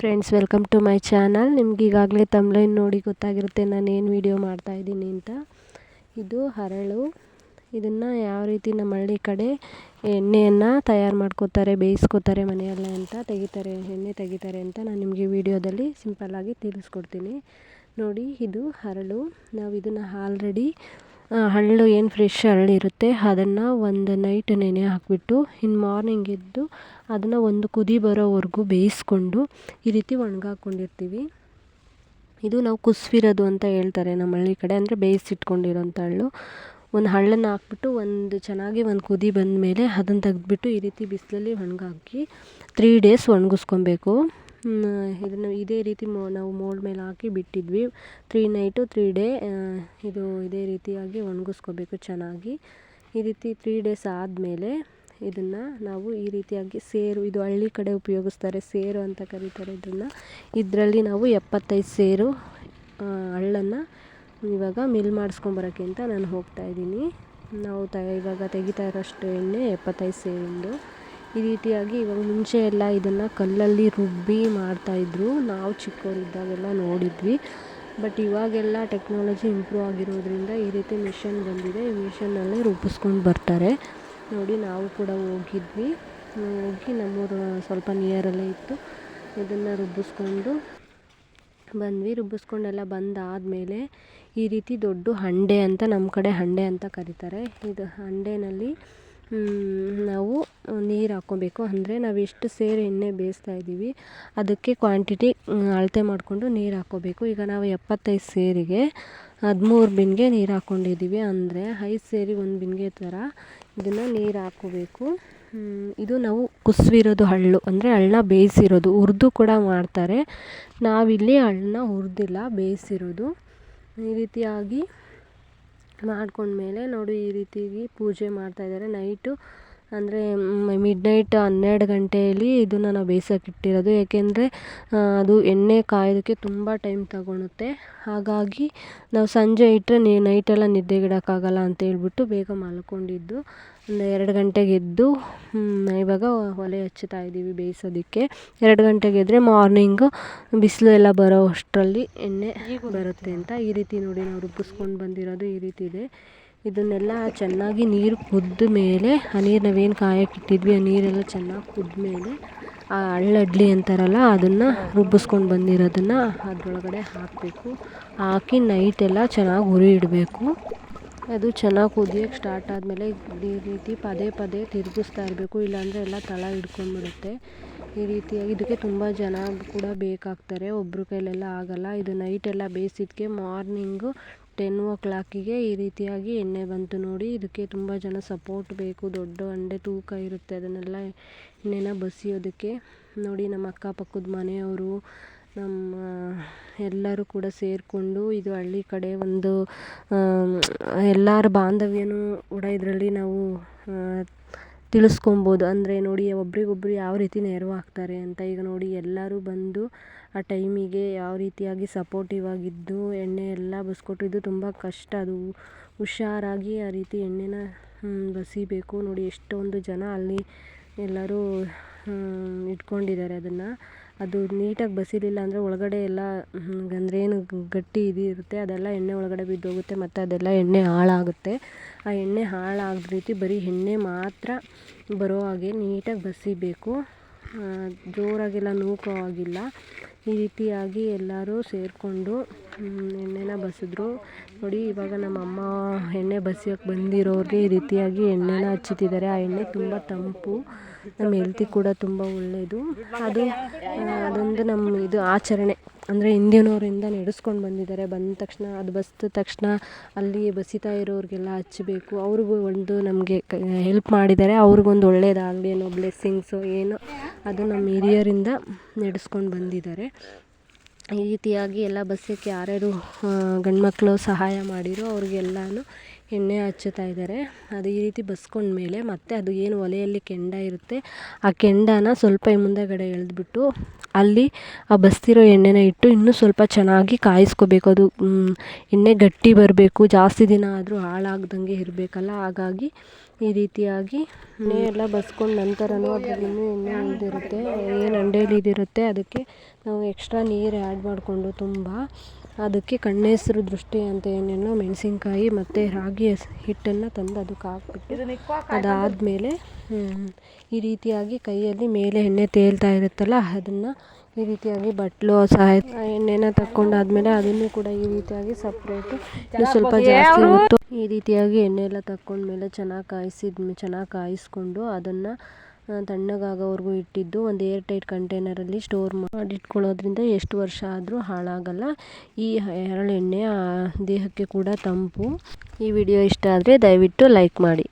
Friends welcome to my channel ನಿಮ್ಗೆ ಈಗಾಗಲೇ ತಮ್ಲೈನ್ ನೋಡಿ ಗೊತ್ತಾಗಿರುತ್ತೆ ನಾನು ಏನು ವೀಡಿಯೋ ಮಾಡ್ತಾಯಿದ್ದೀನಿ ಅಂತ. ಇದು ಹರಳು. ಇದನ್ನು ಯಾವ ರೀತಿ ನಮ್ಮ ಹಳ್ಳಿ ಕಡೆ ಎಣ್ಣೆಯನ್ನು ತಯಾರು ಮಾಡ್ಕೋತಾರೆ, ಬೇಯಿಸ್ಕೋತಾರೆ ಮನೆಯಲ್ಲೇ ಅಂತ, ತೆಗಿತಾರೆ, ಎಣ್ಣೆ ತೆಗಿತಾರೆ ಅಂತ ನಾನು ನಿಮಗೆ ವೀಡಿಯೋದಲ್ಲಿ ಸಿಂಪಲ್ಲಾಗಿ ತಿಳಿಸ್ಕೊಡ್ತೀನಿ. ನೋಡಿ, ಇದು ಹರಳು. ನಾವು ಇದನ್ನು ಆಲ್ರೆಡಿ ಹಳ್ಳು ಏನು ಫ್ರೆಶ್ ಹರಳಿರುತ್ತೆ ಅದನ್ನು ಒಂದು ನೈಟ್ ನೆನೆ ಹಾಕಿಬಿಟ್ಟು ಇನ್ನು ಮಾರ್ನಿಂಗ್ ಎದ್ದು ಅದನ್ನು ಒಂದು ಕುದಿ ಬರೋವರೆಗೂ ಬೇಯಿಸ್ಕೊಂಡು ಈ ರೀತಿ ಒಣಗಾಕೊಂಡಿರ್ತೀವಿ. ಇದು ನಾವು ಕುಸ್ವಿರೋದು ಅಂತ ಹೇಳ್ತಾರೆ ನಮ್ಮ ಹಳ್ಳಿ ಕಡೆ, ಅಂದರೆ ಬೇಯಿಸಿಟ್ಕೊಂಡಿರೋಂಥ ಹಳ್ಳು. ಒಂದು ಹಳ್ಳನ್ನು ಹಾಕ್ಬಿಟ್ಟು ಒಂದು ಚೆನ್ನಾಗಿ ಒಂದು ಕುದಿ ಬಂದ ಮೇಲೆ ಅದನ್ನು ತೆಗೆದ್ಬಿಟ್ಟು ಈ ರೀತಿ ಬಿಸಿಲಲ್ಲಿ ಒಣಗಾಕಿ ತ್ರೀ ಡೇಸ್ ಒಣಗಿಸ್ಕೊಬೇಕು. ಇದನ್ನು ಇದೇ ರೀತಿ ಮೊ, ನಾವು ಮೋಲ್ಡ್ ಮೇಲೆ ಹಾಕಿ ಬಿಟ್ಟಿದ್ವಿ. ತ್ರೀ ನೈಟು ತ್ರೀ ಡೇ ಇದು ಇದೇ ರೀತಿಯಾಗಿ ಒಣಗಿಸ್ಕೋಬೇಕು ಚೆನ್ನಾಗಿ. ಈ ರೀತಿ ತ್ರೀ ಡೇಸ್ ಆದಮೇಲೆ ಇದನ್ನು ನಾವು ಈ ರೀತಿಯಾಗಿ ಸೇರು, ಇದು ಹಳ್ಳಿ ಕಡೆ ಉಪಯೋಗಿಸ್ತಾರೆ, ಸೇರು ಅಂತ ಕರೀತಾರೆ ಇದನ್ನು. ಇದರಲ್ಲಿ ನಾವು ಎಪ್ಪತ್ತೈದು ಸೇರು ಹಳ್ಳನ್ನು ಇವಾಗ ಮಿಲ್ ಮಾಡಿಸ್ಕೊಂಬರೋಕ್ಕೆ ಅಂತ ನಾನು ಹೋಗ್ತಾಯಿದ್ದೀನಿ ನಾವು ತ, ಇವಾಗ ತೆಗಿತಾ ಇರೋಷ್ಟು ಎಣ್ಣೆ ಎಪ್ಪತ್ತೈದು ಸೇರಿಂದು. ಈ ರೀತಿಯಾಗಿ ಇವಾಗ ಮುಂಚೆ ಎಲ್ಲ ಇದನ್ನು ಕಲ್ಲಲ್ಲಿ ರುಬ್ಬಿ ಮಾಡ್ತಾಯಿದ್ರು ನಾವು ಚಿಕ್ಕವರಿದ್ದಾಗೆಲ್ಲ ನೋಡಿದ್ವಿ. ಬಟ್ ಇವಾಗೆಲ್ಲ ಟೆಕ್ನಾಲಜಿ ಇಂಪ್ರೂವ್ ಆಗಿರೋದ್ರಿಂದ ಈ ರೀತಿ ಮಿಷನ್ ಬಂದಿದೆ. ಈ ಮಿಷನ್ನಲ್ಲೇ ರುಬ್ಬಿಸ್ಕೊಂಡು ಬರ್ತಾರೆ. ನೋಡಿ, ನಾವು ಕೂಡ ಹೋಗಿದ್ವಿ. ಹೋಗಿ ನಮ್ಮೂರು ಸ್ವಲ್ಪ ನಿಯರಲ್ಲೇ ಇತ್ತು. ಇದನ್ನು ರುಬ್ಬಿಸ್ಕೊಂಡು ಬಂದ್ವಿ. ರುಬ್ಬಿಸ್ಕೊಂಡೆಲ್ಲ ಬಂದಾದಮೇಲೆ ಈ ರೀತಿ ದೊಡ್ಡ ಹಂಡೆ ಅಂತ ನಮ್ಮ ಕಡೆ ಹಂಡೆ ಅಂತ ಕರೀತಾರೆ. ಇದು ಹಂಡೆನಲ್ಲಿ ನಾವು ನೀರು ಹಾಕ್ಕೋಬೇಕು ಅಂದರೆ ನಾವು ಎಷ್ಟು ಸೇರು ಎಣ್ಣೆ ಬೇಯಿಸ್ತಾ ಇದ್ದೀವಿ ಅದಕ್ಕೆ ಕ್ವಾಂಟಿಟಿ ಅಳತೆ ಮಾಡಿಕೊಂಡು ನೀರು ಹಾಕ್ಕೋಬೇಕು ಈಗ ನಾವು ಎಪ್ಪತ್ತೈದು ಸೇರಿಗೆ ಹದಿಮೂರು ಬಿನ್ಗೆ ನೀರು ಹಾಕ್ಕೊಂಡಿದ್ದೀವಿ ಅಂದರೆ ಐದು ಸೇರಿಗೆ ಒಂದು ಬಿನ್ಗೆ ಥರ ಇದನ್ನು ನೀರು ಹಾಕ್ಕೋಬೇಕು ಇದು ನಾವು ಕುಸಿರೋದು ಹಳ್ಳು. ಅಂದರೆ ಹಳ್ಳನ್ನ ಬೇಯಿಸಿರೋದು. ಹುರಿದು ಕೂಡ ಮಾಡ್ತಾರೆ. ನಾವಿಲ್ಲಿ ಹಳ್ಳನ್ನ ಹುರಿದಿಲ್ಲ ಬೇಯಿಸಿರೋದು. ಈ ರೀತಿಯಾಗಿ ಮಾಡ್ಕೊಂಡ್ಮೇಲೆ ನೋಡಿ ಈ ರೀತಿಯಾಗಿ ಪೂಜೆ ಮಾಡ್ತಾಯಿದ್ದಾರೆ ನೈಟು ಅಂದರೆ ಮಿಡ್ ನೈಟ್ ಹನ್ನೆರಡು ಗಂಟೆಯಲ್ಲಿ ಇದನ್ನು ನಾವು ಬೇಯ್ಸೋಕೆ ಇಟ್ಟಿರೋದು. ಏಕೆಂದರೆ ಅದು ಎಣ್ಣೆ ಕಾಯೋದಕ್ಕೆ ತುಂಬ ಟೈಮ್ ತಗೊಳುತ್ತೆ. ಹಾಗಾಗಿ ನಾವು ಸಂಜೆ ಇಟ್ಟರೆ ನೈಟೆಲ್ಲ ನಿದ್ದೆಗಿಡೋಕ್ಕಾಗಲ್ಲ ಅಂತ ಹೇಳ್ಬಿಟ್ಟು ಬೇಗ ಮಲ್ಕೊಂಡಿದ್ದು. ಒಂದು ಎರಡು ಗಂಟೆಗೆ ಎದ್ದು ಇವಾಗ ಒಲೆ ಹಚ್ತಾ ಇದ್ದೀವಿ ಬೇಯಿಸೋದಕ್ಕೆ. ಎರಡು ಗಂಟೆಗೆ ಎದ್ದರೆ ಮಾರ್ನಿಂಗು ಬಿಸಿಲು ಎಲ್ಲ ಬರೋ ಅಷ್ಟರಲ್ಲಿ ಎಣ್ಣೆ ಬರುತ್ತೆ ಅಂತ. ಈ ರೀತಿ ನೋಡಿ ನಾವು ರುಬ್ಬಿಸ್ಕೊಂಡು ಬಂದಿರೋದು ಈ ರೀತಿ ಇದೆ. ಇದನ್ನೆಲ್ಲ ಚೆನ್ನಾಗಿ ನೀರು ಕುದ್ದ ಮೇಲೆ, ಆ ನೀರು ನಾವೇನು ಕಾಯಕ್ಕೆ ಇಟ್ಟಿದ್ವಿ ಆ ನೀರೆಲ್ಲ ಚೆನ್ನಾಗಿ ಕುದ್ದ ಮೇಲೆ, ಆ ಹಳ್ಳಡ್ಲಿ ಅಂತಾರಲ್ಲ, ಅದನ್ನು ರುಬ್ಬಿಸ್ಕೊಂಡು ಬಂದಿರೋದನ್ನು ಅದರೊಳಗಡೆ ಹಾಕಬೇಕು. ಹಾಕಿ ನೈಟೆಲ್ಲ ಚೆನ್ನಾಗಿ ಉರಿ ಇಡಬೇಕು. ಅದು ಚೆನ್ನಾಗಿ ಕುದಿಯೋಕ್ಕೆ ಸ್ಟಾರ್ಟ್ ಆದಮೇಲೆ ಈ ರೀತಿ ಪದೇ ಪದೇ ತಿರುಗಿಸ್ತಾ ಇರಬೇಕು, ಇಲ್ಲಾಂದರೆ ಎಲ್ಲ ತಳ ಹಿಡ್ಕೊಂಡ್ಬಿಡುತ್ತೆ. ಈ ರೀತಿಯಾಗಿ ಇದಕ್ಕೆ ತುಂಬ ಜನ ಕೂಡ ಬೇಕಾಗ್ತಾರೆ. ಒಬ್ಬರ ಕೈಲೆಲ್ಲ ಆಗಲ್ಲ. ಇದು ನೈಟೆಲ್ಲ ಬೇಯಿಸಿದ್ದಕ್ಕೆ ಮಾರ್ನಿಂಗು ಟೆನ್ ಓ ಕ್ಲಾಕಿಗೆ ಈ ರೀತಿಯಾಗಿ ಎಣ್ಣೆ ಬಂತು ನೋಡಿ ಇದಕ್ಕೆ ತುಂಬ ಜನ ಸಪೋರ್ಟ್ ಬೇಕು. ದೊಡ್ಡ ಹಂಡೆ ತೂಕ ಇರುತ್ತೆ. ಅದನ್ನೆಲ್ಲ ಎಣ್ಣೆನ ಬಸಿಯೋದಕ್ಕೆ. ನೋಡಿ ನಮ್ಮ ಅಕ್ಕಪಕ್ಕದ ಮನೆಯವರು ನಮ್ಮ ಎಲ್ಲರೂ ಕೂಡ ಸೇರಿಕೊಂಡು ಇದು ಹಳ್ಳಿ ಕಡೆ ಒಂದು ಎಲ್ಲರ ಬಾಂಧವ್ಯನೂ ಕೂಡ ಇದರಲ್ಲಿ ನಾವು ತಿಳಿಸ್ಕೊಬೋದು. ಅಂದರೆ ನೋಡಿ ಒಬ್ರಿಗೊಬ್ರು ಯಾವ ರೀತಿ ನೆರವು ಆಗ್ತಾರೆ ಅಂತ ಈಗ ನೋಡಿ ಎಲ್ಲರೂ ಬಂದು ಆ ಟೈಮಿಗೆ ಯಾವ ರೀತಿಯಾಗಿ ಸಪೋರ್ಟಿವ್ ಆಗಿದ್ದು, ಎಣ್ಣೆ ಎಲ್ಲ ಬಸ್ಕೊಟ್ಟಿದ್ದು ತುಂಬ ಕಷ್ಟ. ಅದು ಹುಷಾರಾಗಿ ಆ ರೀತಿ ಎಣ್ಣೆನ ಬಸಿಬೇಕು. ನೋಡಿ ಎಷ್ಟೊಂದು ಜನ ಅಲ್ಲಿ ಎಲ್ಲರೂ ಇಟ್ಕೊಂಡಿದ್ದಾರೆ ಅದನ್ನು. ಅದು ನೀಟಾಗಿ ಬಸಿಲಿಲ್ಲ ಅಂದರೆ ಒಳಗಡೆ ಎಲ್ಲ ಅಂದರೆ ಏನು ಗಟ್ಟಿ ಇದು ಇರುತ್ತೆ. ಅದೆಲ್ಲ ಎಣ್ಣೆ ಒಳಗಡೆ ಬಿದ್ದೋಗುತ್ತೆ ಮತ್ತು ಅದೆಲ್ಲ ಎಣ್ಣೆ ಹಾಳಾಗುತ್ತೆ. ಆ ಎಣ್ಣೆ ಹಾಳಾಗದ ರೀತಿ ಬರೀ ಎಣ್ಣೆ ಮಾತ್ರ ಬರೋ ಹಾಗೆ ನೀಟಾಗಿ ಬಸಿಬೇಕು. ಜೋರಾಗೆಲ್ಲ ನೂಕೋ ಹಾಗಿಲ್ಲ ಈ ರೀತಿಯಾಗಿ ಎಲ್ಲರೂ ಸೇರಿಕೊಂಡು ಎಣ್ಣೆನ ಬಸಿದ್ರು ನೋಡಿ, ಇವಾಗ ನಮ್ಮ ಅಮ್ಮ ಎಣ್ಣೆ ಬಸಿಯೋಕೆ ಬಂದಿರೋರಿಗೆ ಈ ರೀತಿಯಾಗಿ ಎಣ್ಣೆನ ಹಚ್ಚುತ್ತಿದ್ದಾರೆ. ಆ ಎಣ್ಣೆ ತುಂಬ ತಂಪು, ನಮ್ಮ ಹೆಲ್ತಿಗೆ ಕೂಡ ತುಂಬ ಒಳ್ಳೆಯದು ಅದು ಅದೊಂದು ನಮ್ಮ ಇದು ಆಚರಣೆ. ಅಂದರೆ ಹಿಂದಿನವರಿಂದ ನಡೆಸ್ಕೊಂಡು ಬಂದಿದ್ದಾರೆ. ಬಂದ ತಕ್ಷಣ, ಅದು ಬಸ್ದ ತಕ್ಷಣ ಅಲ್ಲಿ ಬಸಿತಾ ಇರೋರಿಗೆಲ್ಲ ಹಚ್ಚಬೇಕು. ಅವ್ರಿಗೂ ಒಂದು ನಮಗೆ ಹೆಲ್ಪ್ ಮಾಡಿದ್ದಾರೆ. ಅವ್ರಿಗೊಂದು ಒಳ್ಳೆಯದಾಗಲಿ ಅನ್ನೋ ಬ್ಲೆಸ್ಸಿಂಗ್ಸು ಏನೋ ಅದು ನಮ್ಮ ಹಿರಿಯರಿಂದ ನಡೆಸ್ಕೊಂಡು ಬಂದಿದ್ದಾರೆ. ಈ ರೀತಿಯಾಗಿ ಎಲ್ಲ ಬಸ್ಸಕ್ಕೆ ಯಾರ್ಯಾರು ಗಂಡು ಮಕ್ಕಳು ಸಹಾಯ ಮಾಡಿರೋ ಅವ್ರಿಗೆಲ್ಲನೂ ಎಣ್ಣೆ ಹಚ್ಚುತ್ತಾ ಇದ್ದಾರೆ. ಅದು ಈ ರೀತಿ ಬಸ್ಕೊಂಡ್ಮೇಲೆ ಮತ್ತೆ ಅದು ಏನು ಒಲೆಯಲ್ಲಿ ಕೆಂಡ ಇರುತ್ತೆ, ಆ ಕೆಂಡನ ಸ್ವಲ್ಪ ಮುಂದೆಗಡೆ ಎಳೆದ್ಬಿಟ್ಟು ಅಲ್ಲಿ ಆ ಬಸ್ತಿರೋ ಎಣ್ಣೆನ ಇಟ್ಟು ಇನ್ನೂ ಸ್ವಲ್ಪ ಚೆನ್ನಾಗಿ ಕಾಯಿಸ್ಕೋಬೇಕು. ಅದು ಎಣ್ಣೆ ಗಟ್ಟಿ ಬರಬೇಕು. ಜಾಸ್ತಿ ದಿನ ಆದರೂ ಹಾಳಾಗ್ದಂಗೆ ಇರಬೇಕಲ್ಲ. ಹಾಗಾಗಿ ಈ ರೀತಿಯಾಗಿ ಎಣ್ಣೆ ಎಲ್ಲ ಬಸ್ಕೊಂಡು ನಂತರನೂ ಅದ್ರಲ್ಲಿ ಇನ್ನೂ ಎಣ್ಣೆ ಉಳಿದಿರುತ್ತೆ ಏನು ಅಂಡೇಲಿ ಇದಿರುತ್ತೆ ಅದಕ್ಕೆ ನಾವು ಎಕ್ಸ್ಟ್ರಾ ನೀರು ಆ್ಯಡ್ ಮಾಡಿಕೊಂಡು ತುಂಬ ಅದಕ್ಕೆ ಕಣ್ಣೆಸರು ದೃಷ್ಟಿ ಅಂತ ಏನೇನೋ ಮೆಣಸಿನ್ಕಾಯಿ ಮತ್ತು ರಾಗಿ ಹಸ್ ಹಿಟ್ಟನ್ನು ತಂದು ಅದಕ್ಕೆ ಹಾಕ್ಬಿಟ್ಟು ಅದಾದಮೇಲೆ ಈ ರೀತಿಯಾಗಿ ಕೈಯಲ್ಲಿ ಮೇಲೆ ಎಣ್ಣೆ ತೇಲ್ತಾ ಇರುತ್ತಲ್ಲ ಅದನ್ನು ಈ ರೀತಿಯಾಗಿ ಬಟ್ಲು ಸಹಾಯ ಎಣ್ಣೆನ ತಕ್ಕೊಂಡಾದ್ಮೇಲೆ ಅದನ್ನು ಕೂಡ ಈ ರೀತಿಯಾಗಿ ಸಪ್ರೇಟು ಇನ್ನು ಸ್ವಲ್ಪ ಜಾಸ್ತಿ ಹೊತ್ತು ಈ ರೀತಿಯಾಗಿ ಎಣ್ಣೆ ಎಲ್ಲ ತಕ್ಕೊಂಡ್ಮೇಲೆ ಚೆನ್ನಾಗಿ ಕಾಯಿಸಿದ ಚೆನ್ನಾಗಿ ಕಾಯಿಸ್ಕೊಂಡು ಅದನ್ನು ತಣ್ಣಗಾಗೋವರೆಗೂ ಇಟ್ಟಿದ್ದು ಒಂದು ಏರ್ ಟೈಟ್ ಕಂಟೈನರಲ್ಲಿ ಸ್ಟೋರ್ ಮಾಡಿ ಇಟ್ಕೊಳ್ಳೋದ್ರಿಂದ ಎಷ್ಟು ವರ್ಷ ಆದರೂ ಹಾಳಾಗಲ್ಲ. ಈ ಹರಳೆಣ್ಣೆ ದೇಹಕ್ಕೆ ಕೂಡ ತಂಪು. ಈ ವಿಡಿಯೋ ಇಷ್ಟ ಆದರೆ ದಯವಿಟ್ಟು ಲೈಕ್ ಮಾಡಿ.